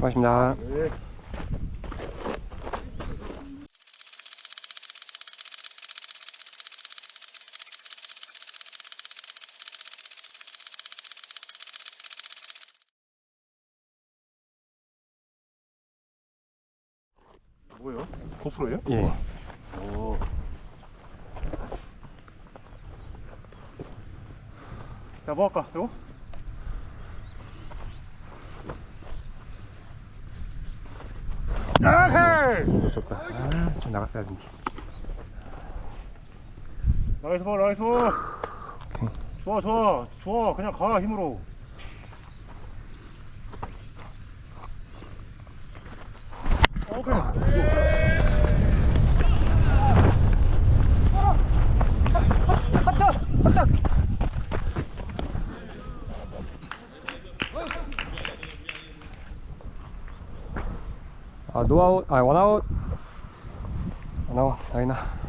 고맙습니다. 네. 뭐예요? 고프로예요? 예. 오. 자, 뭐 할까? 이거? 아헤이! 놓쳤다. 아, 좀 나갔어야 되는데. 나이스 볼, 나이스 볼. 좋아, 좋아, 좋아. 그냥 가, 힘으로. 아, 노아웃, 아, 원아웃. 원아웃, 나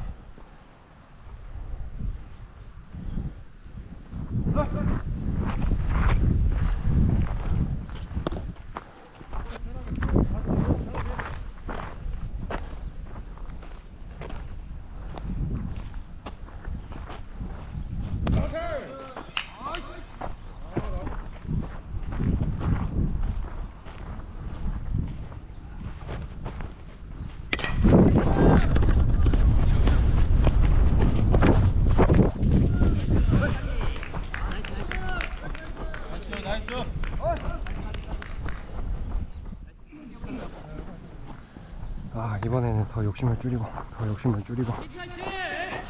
아, 이번에는 더 욕심을 줄이고, 더 욕심을 줄이고,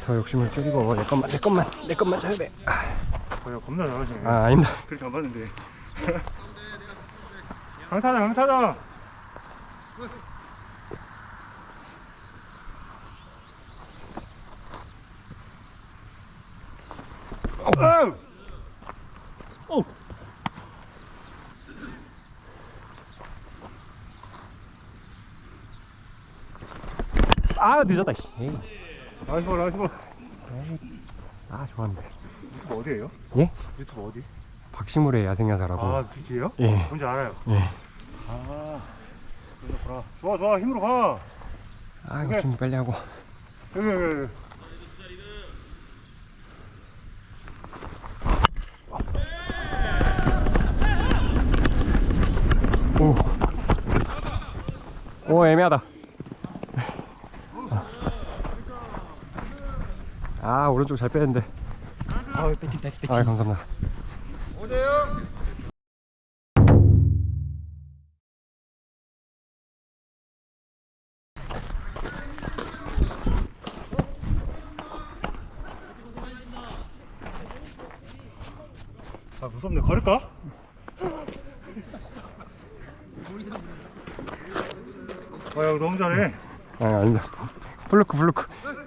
더 욕심을 줄이고, 내 것만, 내 것만, 내 것만 쳐야 돼. 아, 어, 겁나 잘하시네. 아, 아닙니다. 그렇게 안 봤는데. 강타자, 강타자! 아 아, 늦었다, 씨. 에이. 나이스 볼, 나이스 볼. 아, 좋았는데. 유튜브 어디에요? 예? 유튜브 어디? 박시물의 야생야사라고. 아, 그게요? 예. 뭔지 알아요. 예. 아, 그렇구나. 좋아, 좋아, 힘으로 가. 아, 오케이. 이거 좀 빨리 하고. 여기, 여기, 여기. 오. 오, 애매하다. 아, 오른쪽 잘 빼는데. 아, 뺏긴다, 뺏긴다. 아, 감사합니다. 아, 무섭네. 걸을까? 아, 야, 너무 잘해. 아, 아닙니다. 플루크, 플루크.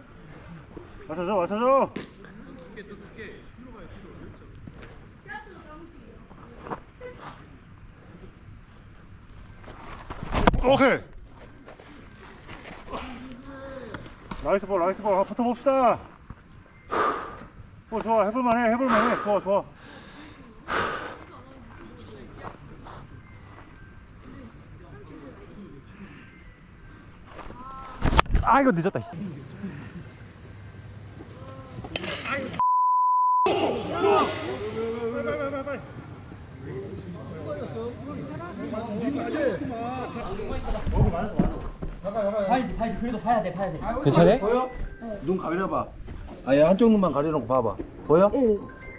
맞춰줘, 맞춰줘. 오케이. 나이스 볼, 나이스 볼. 아, 붙어봅시다. 어, 좋아. 해볼만해, 해볼만해. 좋아, 좋아. 아, 이거 늦었다. 봐야지 봐야지 그래도 봐야 돼 봐야 돼 괜찮아? 보여? 눈 가려봐. 아예 한쪽 눈만 가려놓고 봐봐. 보여?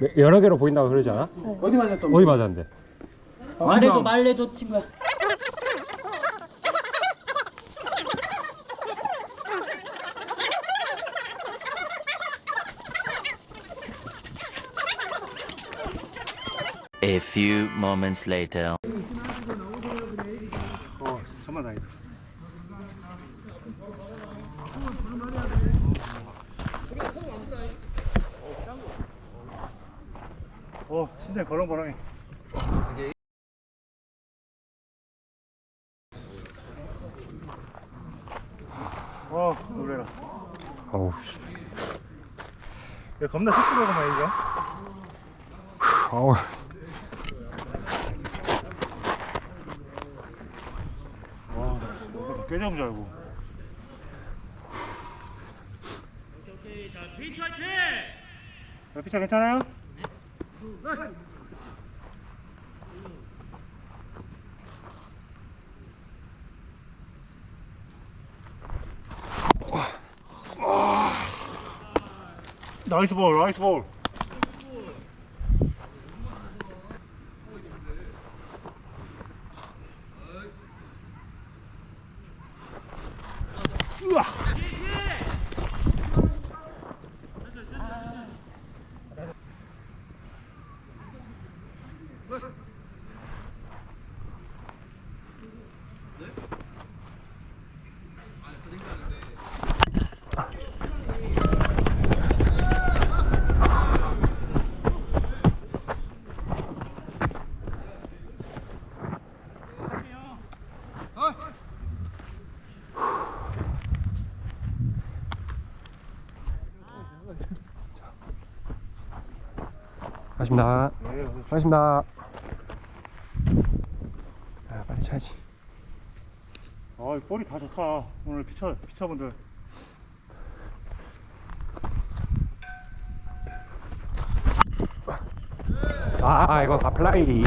네, 여러 개로 보인다고 그러지 않아? 어디 맞았어? 어디 맞았는데? 말해줘 말해줘 친구야 A few moments later. 어, 천만 다행이다. 어, 심장이 벌렁벌렁해. 어, 놀래라. 어우, 씨. 야, 겁나 쑥스러워만 이거. 어우. 깨져온 줄 알고. 자, 피차 괜찮아요? 나이스 볼, 나이스 볼. 우와. 가십니다. 네, 어서 가겠습니다. 아, 차야지. 아, 이 볼이 다 좋다. 오늘 피처 피처분들. 아, 이거 다 플라이.